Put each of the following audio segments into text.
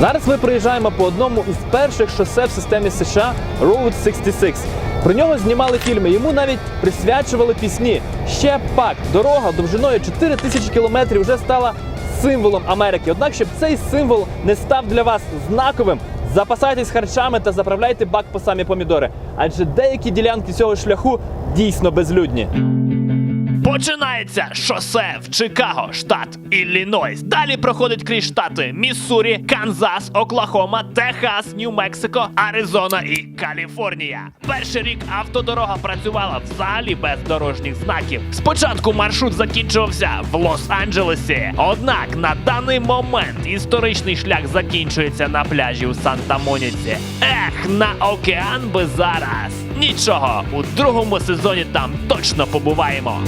Зараз ми проїжджаємо по одному із перших шосе в системі США Route 66. Про нього знімали фільми, йому навіть присвячували пісні. Ще пак дорога довжиною 4 тисячі кілометрів вже стала символом Америки. Однак, щоб цей символ не став для вас знаковим, запасайтесь харчами та заправляйте бак по самі помідори. Адже деякі ділянки цього шляху дійсно безлюдні. Починається шосе в Чикаго, штат Іллінойс. Далі проходить крізь штати Міссурі, Канзас, Оклахома, Техас, Нью-Мексико, Аризона і Каліфорнія. Перший рік автодорога працювала взагалі без дорожніх знаків. Спочатку маршрут закінчувався в Лос-Анджелесі. Однак на даний момент історичний шлях закінчується на пляжі у Санта-Моніці. Ех, на океан би зараз. Нічого, у другому сезоні там точно побуваємо.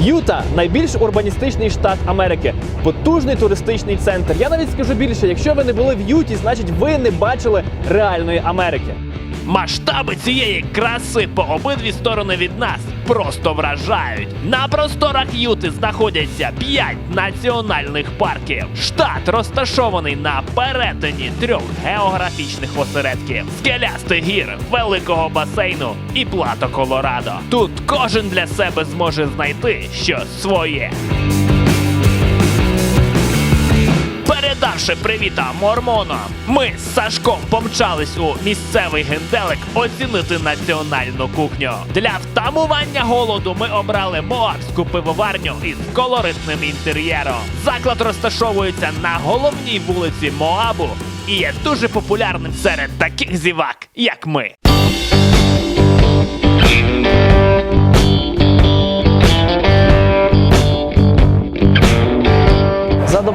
Юта найбільш урбаністичний штат Америки, потужний туристичний центр. Я навіть скажу більше, якщо ви не були в Юті, значить ви не бачили реальної Америки. Масштаби цієї краси по обидві сторони від нас просто вражають. На просторах Юти знаходяться 5 національних парків. Штат розташований на перетині трьох географічних осередків: скелястих гір, великого басейну і плато Колорадо. Тут кожен для себе зможе знайти щось своє. Передавши привіта мормонам, ми з Сашком помчались у місцевий генделик оцінити національну кухню. Для втамування голоду ми обрали моабську пивоварню із колоритним інтер'єром. Заклад розташовується на головній вулиці Моабу і є дуже популярним серед таких зівак, як ми.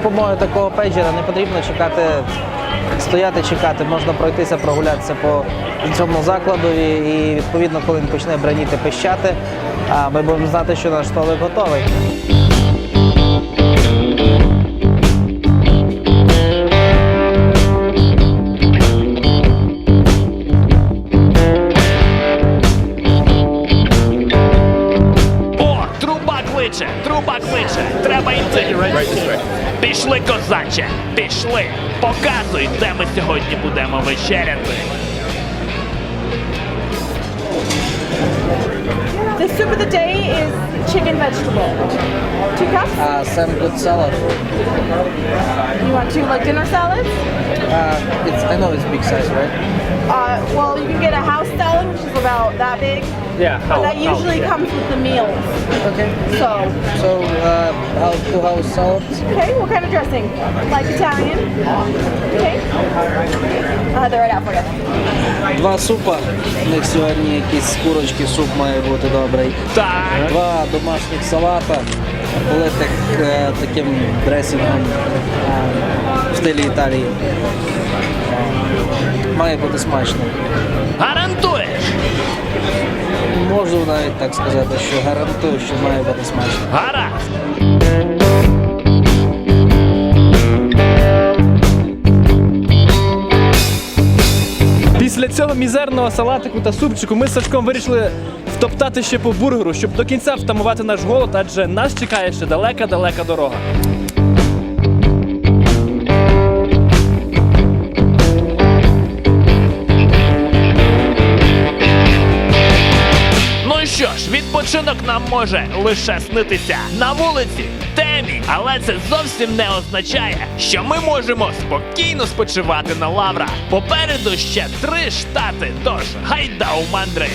Допомогою такого пейджера не потрібно чекати, стояти, чекати. Можна пройтися, прогулятися по цьому закладу і, відповідно, коли він почне браніти, пищати, ми будемо знати, що наш столик готовий. Пішли, козаче, пішли. Показуй, де ми сьогодні будемо вечеряти. The soup of the day is chicken vegetable. Two cups? А сам good salad. You want two like dinner salads? Uh, it's, I know it's big size, right? Uh, well, you can get a house salad, which is about that big. Yeah, But that usually comes with the meals. Okay. So, So, uh, how two house salads? okay, what kind of dressing? Like Italian? Okay. I'll have that right out for you. Два супа. У них сьогодні якісь з курочки суп має бути добрий. Так. Два домашніх салата, политих е, таким дресингом е, в стилі Італії. Має бути смачно. Гарантуєш? Можу навіть так сказати, що гарантую, що має бути смачно. Гаразд. Після цього мізерного салатику та супчику ми з Сашком вирішили втоптати ще по бургеру, щоб до кінця втамувати наш голод, адже нас чекає ще далека-далека дорога. Відпочинок нам може лише снитися на вулиці, темі, але це зовсім не означає, що ми можемо спокійно спочивати на лаврах. Попереду ще три штати, тож гайда у мандри.